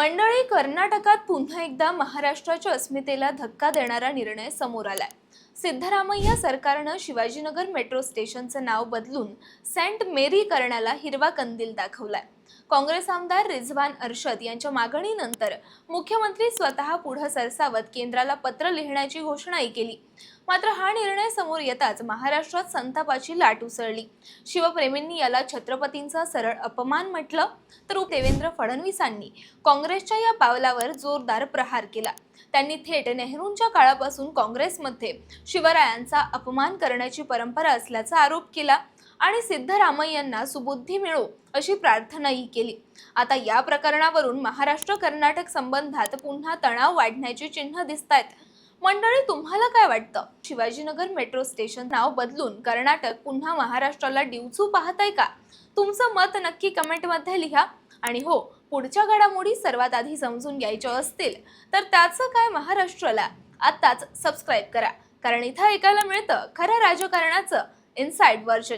मंडळी कर्नाटकात पुन्हा एकदा महाराष्ट्राच्या अस्मितेला धक्का देणारा निर्णय समोर आलाय. सिद्धरामय्या सरकारनं शिवाजीनगर मेट्रो स्टेशनचं नाव बदलून सेंट मेरी करण्याला हिरवा कंदील दाखवलाय. काँग्रेस आमदार रिझवान अरशद यांच्या मागणीनंतर मुख्यमंत्री स्वतः पुढं सरसावत केंद्राला पत्र लिहिण्याची घोषणाही केली. मात्र हा निर्णय समोर येताच महाराष्ट्रात संतापाची लाट उसळली. शिवप्रेमींनी याला छत्रपतींचा सरळ अपमान म्हटलं तर देवेंद्र फडणवीसांनी काँग्रेसच्या या पावलावर जोरदार प्रहार केला. त्यांनी थेट नेहरूंच्या काळापासून काँग्रेसमध्ये शिवरायांचा अपमान करण्याची परंपरा असल्याचा आरोप केला आणि सिद्धरामय्यांना सुबुद्धी मिळो अशी प्रार्थनाही केली. आता या प्रकरणावरून महाराष्ट्र कर्नाटक संबंधात पुन्हा तणाव वाढण्याची चिन्ह दिसत आहेत मंडळी तुम्हाला काय वाटतं? शिवाजीनगर मेट्रो स्टेशन नाव बदलून कर्नाटक पुन्हा महाराष्ट्राला डिवचू पाहताय का? तुमचं मत नक्की कमेंटमध्ये लिहा. आणि हो पुढच्या घडामोडी सर्वात आधी समजून घ्यायच्या असतील तर त्याचं काय महाराष्ट्राला आत्ताच सबस्क्राईब करा. कारण इथं ऐकायला मिळतं खऱ्या राजकारणाचं इनसाइड व्हर्जन